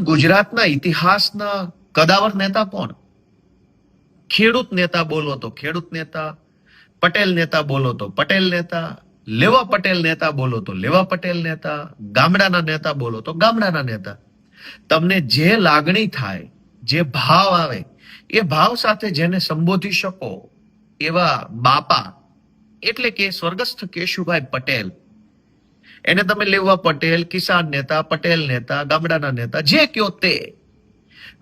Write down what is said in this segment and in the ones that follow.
ગુજરાતના ઇતિહાસના કદાવર નેતા કોણ? ખેડૂત નેતા બોલો તો ખેડૂત નેતા, પટેલ નેતા બોલો તો પટેલ નેતા, લેવા પટેલ નેતા બોલો તો લેવા પટેલ નેતા, ગામડાના નેતા બોલો તો ગામડાના નેતા. તમને જે લાગણી થાય, જે ભાવ આવે, એ ભાવ સાથે જેને સંબોધી શકો એવા બાપા, એટલે કે સ્વર્ગસ્થ કેશુભાઈ પટેલ એને તમે લેવા પટેલ, કિસાન નેતા, પટેલ નેતા, ગામડાના નેતા, જે કયો તે.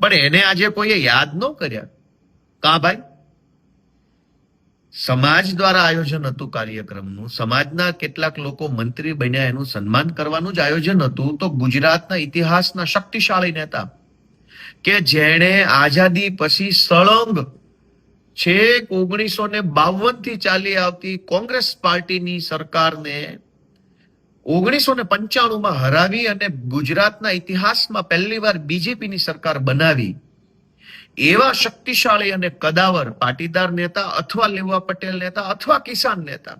પણ એને આજે કોઈએ યાદ ન કર્યા. કા ભાઈ? સમાજ દ્વારા આયોજન હતું કાર્યક્રમનું. સમાજના કેટલાક લોકો મંત્રી બન્યા, એનું સન્માન કરવાનું જ આયોજન હતું. તો ગુજરાતના ઇતિહાસના શક્તિશાળી નેતા કે જેણે આઝાદી પછી સળંગ છેક ઓગણીસો ને બાવનથી ચાલી આવતી કોંગ્રેસ પાર્ટીની સરકારને ઓગણીસો ને પંચાણુંમાં હરાવી અને ગુજરાતના ઇતિહાસમાં પહેલીવાર બીજેપીની સરકાર બનાવી. એવા શક્તિશાળી અને કદાવર પાટીદાર નેતા અથવા લેવા પટેલ નેતા અથવા કિસાન નેતા.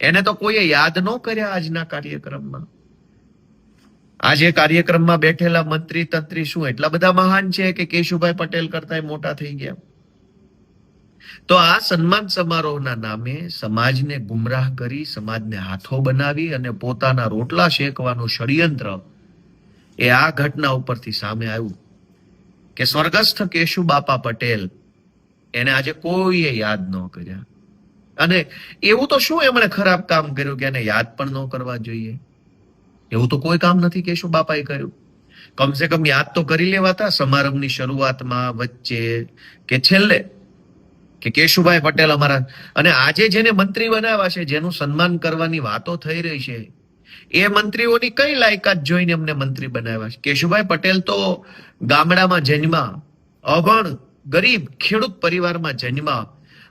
એને તો કોઈએ યાદ ન કર્યા આજના કાર્યક્રમમાં. આજે કાર્યક્રમમાં બેઠેલા મંત્રી તંત્રી શું એટલા બધા મહાન છે કે કેશુભાઈ પટેલ કરતા મોટા થઈ ગયા. તો આ સન્માન સમારોહના નામે સમાજને ગુમરાહ કરી, સમાજને હાથો બનાવી અને પોતાના રોટલા શેકવાનું ષડયંત્ર એ આ ઘટના ઉપરથી સામે આવ્યું કે સ્વર્ગસ્થ કેશુ બાપા પટેલ એને આજે કોઈએ યાદ ન કર્યા. અને એવું તો શું એમણે ખરાબ કામ કર્યું કે એને યાદ પણ ન કરવા જોઈએ? એવું તો કોઈ કામ નથી કેશુ બાપાએ કર્યું. કમસે કમ યાદ તો કરી લેવાતા સમારંભની શરૂઆતમાં વચ્ચે કે છેલ્લે કે કેશુભાઈ પટેલ અમારા અને આજે જેને મંત્રી બનાવ્યા છે જેનું સન્માન કરવાની વાતો થઈ રહી છે, એ મંત્રીઓની કઈ લાયકાત જોઈને અમને મંત્રી બનાવ્યા છે? કેશુભાઈ પટેલ તો ગામડામાં જન્મા અભણ ગરીબ, ખેડૂત પરિવારમાં જન્મા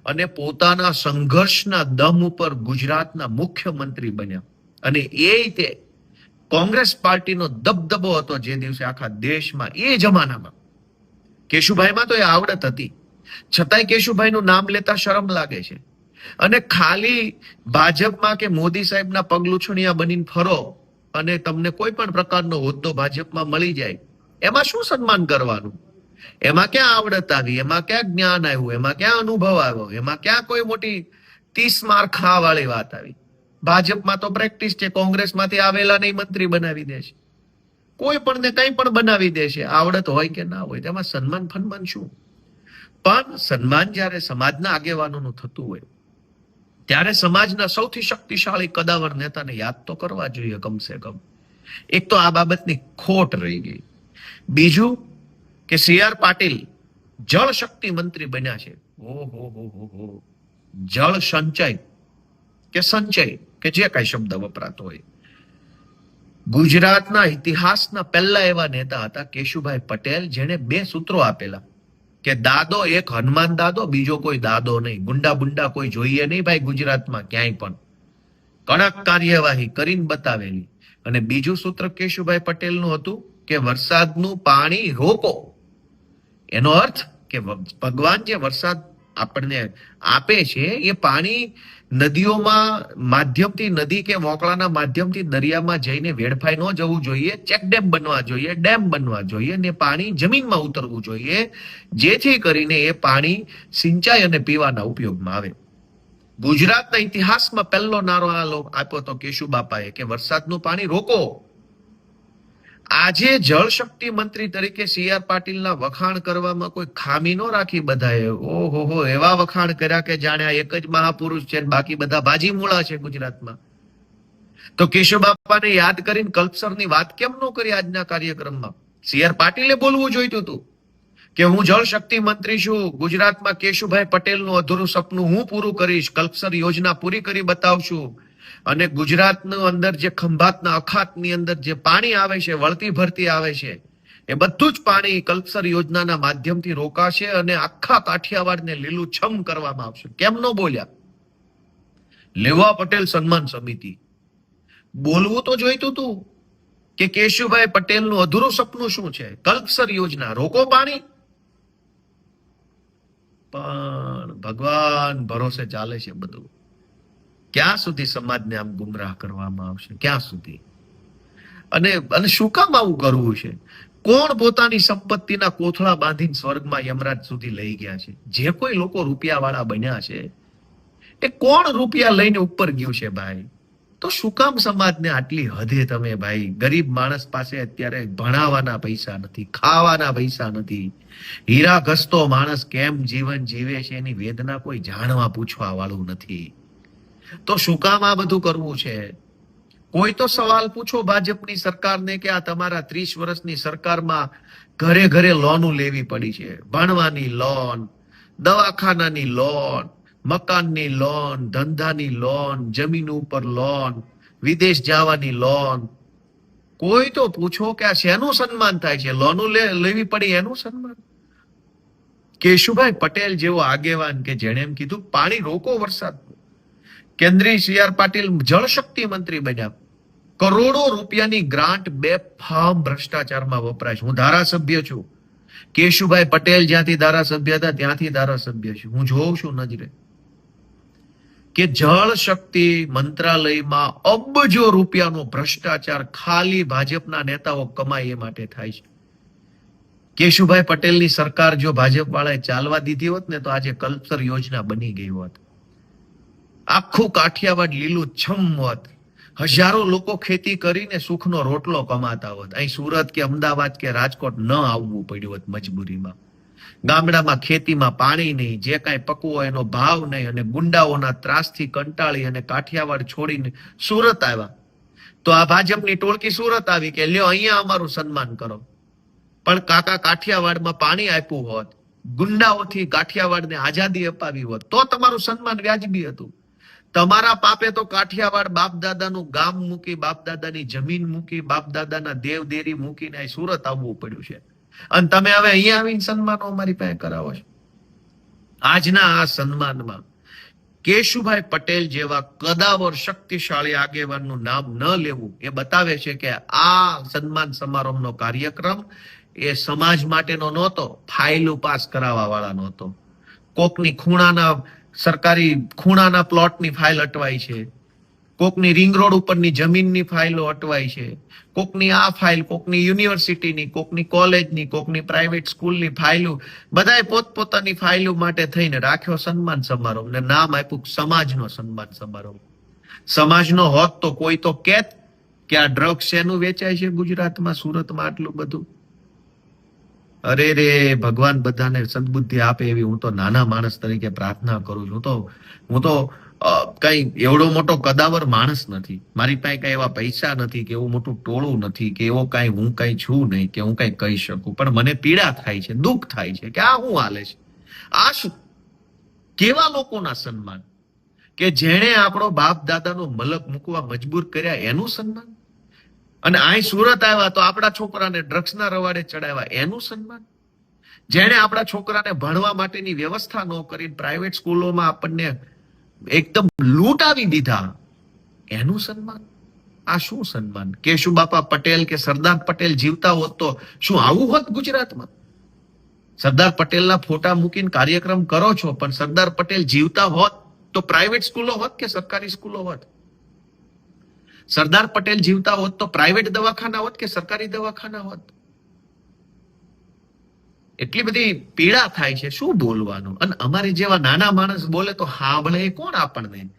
અને પોતાના સંઘર્ષના દમ ઉપર ગુજરાતના મુખ્યમંત્રી બન્યા. અને એ રીતે કોંગ્રેસ પાર્ટીનો દબદબો હતો જે દિવસે આખા દેશમાં, એ જમાનામાં. કેશુભાઈમાં તો એ આવડત હતી. છતાંય કેશુભાઈનું નામ લેતા શરમ લાગે છે. અને ખાલી ભાજપમાં કે મોદી સાહેબના પગલુછણિયા બનીને ફરો અને તમને કોઈ પણ પ્રકારનો હોદ્દો ભાજપમાં મળી જાય, એમાં શું સન્માન કરવાનું? એમાં ક્યાં આવડત આવી? એમાં ક્યાં જ્ઞાન આવ્યું? એમાં ક્યાં અનુભવ આવ્યો? એમાં ક્યાં કોઈ મોટી ત્રીસ માર ખા વાળી વાત આવી? ભાજપમાં તો પ્રેક્ટિસ છે, કોંગ્રેસમાંથી આવેલા નહીં, મંત્રી બનાવી દે છે. કોઈ પણ ને કંઈ પણ બનાવી દે છે. આવડત હોય કે ના હોય, તેમાં સન્માન ફન્માન શું? પણ સન્માન જ્યારે સમાજના આગેવાનોનું થતું હોય, ત્યારે સમાજના સૌથી શક્તિશાળી કદાવર નેતાને યાદ તો કરવા જોઈએ કમસે કમ. એક તો આ બાબતની ખોટ રહી ગઈ. બીજું કે સી આર પાટીલ જળ શક્તિ મંત્રી બન્યા છે. ઓહો, હો હો હો. જળ સંચય કે સંચય કે જે કઈ શબ્દ વપરાતો હોય. ગુજરાતના ઇતિહાસના પહેલા એવા નેતા હતા કેશુભાઈ પટેલ, જેણે બે સૂત્રો આપેલા. કે દાદો એક હનુમાન દાદો, બીજો કોઈ દાદો નહીં. ગુંડા બુંડા કોઈ જોઈએ નહીં ભાઈ ગુજરાતમાં ક્યાંય પણ. કડક કાર્યવાહી કરીને બતાવેલી. અને બીજું સૂત્ર કેશુભાઈ પટેલનું હતું કે વરસાદનું પાણી રોકો. એનો અર્થ કે ભગવાન જે વરસાદ આપણને આપે છે, એ પાણી નદીઓમાં માધ્યમથી નદી કે મોકળાના માધ્યમથી દરિયામાં જઈને વેડફાઈ ન જવું જોઈએ ચેક ડેમ બનવા જોઈએ, ડેમ બનવા જોઈએ ને પાણી જમીનમાં ઉતરવું જોઈએ, જેથી કરીને એ પાણી સિંચાઈ અને પીવાના ઉપયોગમાં આવે. ગુજરાતના ઇતિહાસમાં પહેલો નારો આપ્યો તો કેશુ બાપાએ કે વરસાદનું પાણી રોકો. આજે જળશક્તિ મંત્રી તરીકે સી આર પાટીલના વખાણ કરવામાં કોઈ ખામી ન રાખી બધાએ. ઓહો હો, એવા વખાણ કર્યા કે જાણે એક જ મહાપુરુષ છે ને બાકી બધા ભાજીમૂળા છે ગુજરાતમાં. તો કેશવ બાપાને યાદ કરીને કલ્પસરની વાત કેમ ન કરી આજના કાર્યક્રમમાં? સી આર પાટીલે બોલવું જોઈતું હતું કે હું જળ શક્તિ મંત્રી છું, ગુજરાતમાં કેશુભાઈ પટેલનું અધૂરું સપનું હું પૂરું કરીશ, કલ્પસર યોજના પૂરી કરી બતાવશું. અને ગુજરાતનું અંદર જે ખંભાતના અખાતની અંદર જે પાણી આવે છે, વળતી ભરતી આવે છે, એ બધું જ પાણી કલ્પસર યોજનાના માધ્યમથી રોકાશે અને આખા કાઠિયાવાડને લીલું કરવામાં આવશે. કેમ ન બોલ્યા? લેવા પટેલ સન્માન સમિતિ. બોલવું તો જોઈતું હતું કે કેશુભાઈ પટેલનું અધૂરું સપનું શું છે? કલ્પસર યોજના. રોકો પાણી? પણ ભગવાન ભરોસે ચાલે છે બધું. ક્યાં સુધી સમાજને આમ ગુમરાહ કરવામાં આવશે? ક્યાં સુધી? અને અને શું કામ આવું કરવું છે? કોણ પોતાની સંપત્તિના કોથળા બાંધીને સ્વર્ગમાં યમરાજ સુધી લઈ ગયા છે? જે કોઈ લોકો રૂપિયાવાળા બન્યા છે, એ કોણ રૂપિયા લઈને ઉપર ગયું છે ભાઈ? તો શું કામ સમાજને આટલી હદે તમે ભાઈ? ગરીબ માણસ પાસે અત્યારે ભણાવવાના પૈસા નથી, ખાવાના પૈસા નથી. હીરા ઘસતો માણસ કેમ જીવન જીવે છે એની વેદના કોઈ જાણવા પૂછવા વાળું નથી. તો શું કામ આ બધું કરવું છે? કોઈ તો સવાલ પૂછો ભાજપની સરકારને કે આ તમારા ત્રીસ વર્ષની સરકારમાં ઘરે ઘરે લોનું લેવી પડી છે. ભણવાની લોન, દવાખાનાની લોન, મકાનની લોન, ધંધાની લોન, જમીન ઉપર લોન, વિદેશ જવાની લોન. કોઈ તો પૂછો કે આ શેનું સન્માન થાય છે? લોનું લેવી પડી એનું સન્માન? કેશુભાઈ પટેલ જેવો આગેવાન કે જેણે એમ કીધું, પાણી રોકો વરસાદ કેન્દ્રીય સી આર પાટીલ જળશક્તિ મંત્રી બન્યા. કરોડો રૂપિયાની ગ્રાન્ટ બે ફાર્મ ભ્રષ્ટાચારમાં વપરાય છે. હું ધારાસભ્ય છું. કેશુભાઈ પટેલ જ્યાંથી ધારાસભ્ય હતા, ત્યાંથી ધારાસભ્ય છું. હું જોઉં છું નજરે કે જળ શક્તિ મંત્રાલયમાં અબજો રૂપિયાનો ભ્રષ્ટાચાર ખાલી ભાજપના નેતાઓ કમાય એ માટે થાય છે. કેશુભાઈ પટેલની સરકાર જો ભાજપ વાળાએ ચાલવા દીધી હોત ને તો આજે કલ્પસર યોજના બની ગઈ હોત. આખું કાઠિયાવાડ લીલું છમ હોત. હજારો લોકો ખેતી કરીને સુખનો રોટલો કમાતા હોત. અહીં સુરત કે અમદાવાદ કે રાજકોટ ન આવવું પડ્યું હોત મજબૂરીમાં. ગામડામાં ખેતીમાં પાણી નહીં, જે કાંઈ પકવો એનો ભાવ નહીં અને ગુંડાઓના ત્રાસથી કંટાળી અને કાઠિયાવાડ છોડીને સુરત આવ્યા. તો આ ભાજપની ટોળકી સુરત આવી કે લ્યો અહીંયા અમારું સન્માન કરો. પણ કાકા કાઠિયાવાડમાં પાણી આપ્યું હોત, ગુંડાઓથી કાઠિયાવાડને આઝાદી અપાવી હોત, તો તમારું સન્માન વ્યાજબી હતું. તમારા પાપે તો કાઠિયાવાડ બાપ દાદાનું ગામ મૂકી બાપ દાદાની જમીન મૂકી બાપ દાદાના દેવ દેરી મૂકીને સુરત આવવું પડ્યું છે. અને તમે હવે અહીંયા આવીને સન્માનો અમારી પાસે કરાવો છો. આજના આ સન્માનમાં કેશુભાઈ પટેલ જેવા કદાવર શક્તિશાળી આગેવાનનું નામ ન લેવું એ બતાવે છે કે આ સન્માન સમારંભનો કાર્યક્રમ એ સમાજ માટેનો નહોતો, ફાઇલો પાસ કરાવવા વાળા નહોતો. કોકની ખૂણાના સરકારી ખૂણાના પ્લોટની ફાઇલ અટવાઈ છે. કોકની રિંગ રોડ ઉપરની જમીનની ફાઇલો અટવાઈ છે. કોકની આ ફાઇલ, કોકની યુનિવર્સિટીની, કોકની કોલેજની, કોકની પ્રાઇવેટ સ્કૂલની ફાઇલો, બધાએ પોતપોતાની ફાઇલો માટે થઈને રાખ્યો સન્માન સમારોહ ને નામ આપ્યું સમાજનો સન્માન સમારોહ. સમાજનો હોત તો કોઈ તો કેત કે આ ડ્રગ્સ શેનું વેચાય છે ગુજરાતમાં, સુરતમાં આટલું બધું? અરે રે, ભગવાન બધાને સદબુદ્ધિ આપે એવી હું તો નાના માણસ તરીકે પ્રાર્થના કરું છું. તો, હું તો કઈ એવડો મોટો કદાવર માણસ નથી. મારી પાસે કઈ એવા પૈસા નથી કે એવું મોટું ટોળું નથી કે એવો કઈ હું કઈ છું નહીં કે હું કઈ કહી શકું. પણ મને પીડા થાય છે, દુઃખ થાય છે કે આ શું હાલે છે? આ શું? કેવા લોકોના સન્માન? કે જેણે આપણો બાપ દાદાનો મલક મૂકવા મજબૂર કર્યા એનું સન્માન? અને અહીં સુરત આવ્યા તો આપણા છોકરાને ડ્રગ્સના રવાડે ચડાવ્યા. એનું સન્માન? જેણે આપણા છોકરાને ભણવા માટેની વ્યવસ્થા ન કરી પ્રાઇવેટ સ્કૂલોમાં આપણને એકદમ લૂંટાવી દીધા. એનું સન્માન? આ શું સન્માન? કેશુબાપા પટેલ કે સરદાર પટેલ જીવતા હોત તો શું આવું હોત ગુજરાતમાં? સરદાર પટેલના ફોટા મૂકીને કાર્યક્રમ કરો છો, પણ સરદાર પટેલ જીવતા હોત તો પ્રાઇવેટ સ્કૂલો હોત કે સરકારી સ્કૂલો હોત? સરદાર પટેલ જીવતા હોત તો પ્રાઇવેટ દવાખાના હોત કે સરકારી દવાખાના હોત? એટલી બધી પીડા થાય છે. શું બોલવાનું? અને અમારે જેવા નાના માણસ બોલે તો હાંભળે એ કોણ આપણને?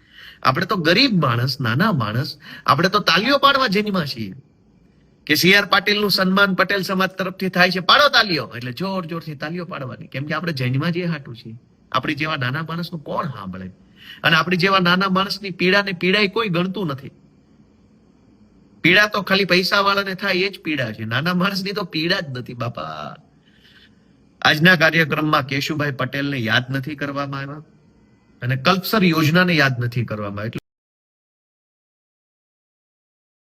આપણે તો ગરીબ માણસ, નાના માણસ. આપણે તો તાલીઓ પાડવા જેનીમાં છીએ. કે સી આર પાટીલનું સન્માન પટેલ સમાજ તરફથી થાય છે. પાડો તાલીઓ. એટલે જોર જોરથી તાલીઓ પાડવાની. કેમ કે આપણે જૈનમાં જે હાટું છીએ. આપણી જેવા નાના માણસનું કોણ સાંભળે અને આપણી જેવા નાના માણસની પીડાને પીડાય કોઈ ગણતું નથી. પીડા તો ખાલી પૈસા વાળાને થાય, એ જ પીડા છે નાના માણસની તો પીડા જ નથી, બાપા આજના કાર્યક્રમમાં કેશુભાઈ પટેલને યાદ નથી કરવામાં આવ્યા અને કલ્પસર યોજનાને યાદ નથી કરવામાં. એટલે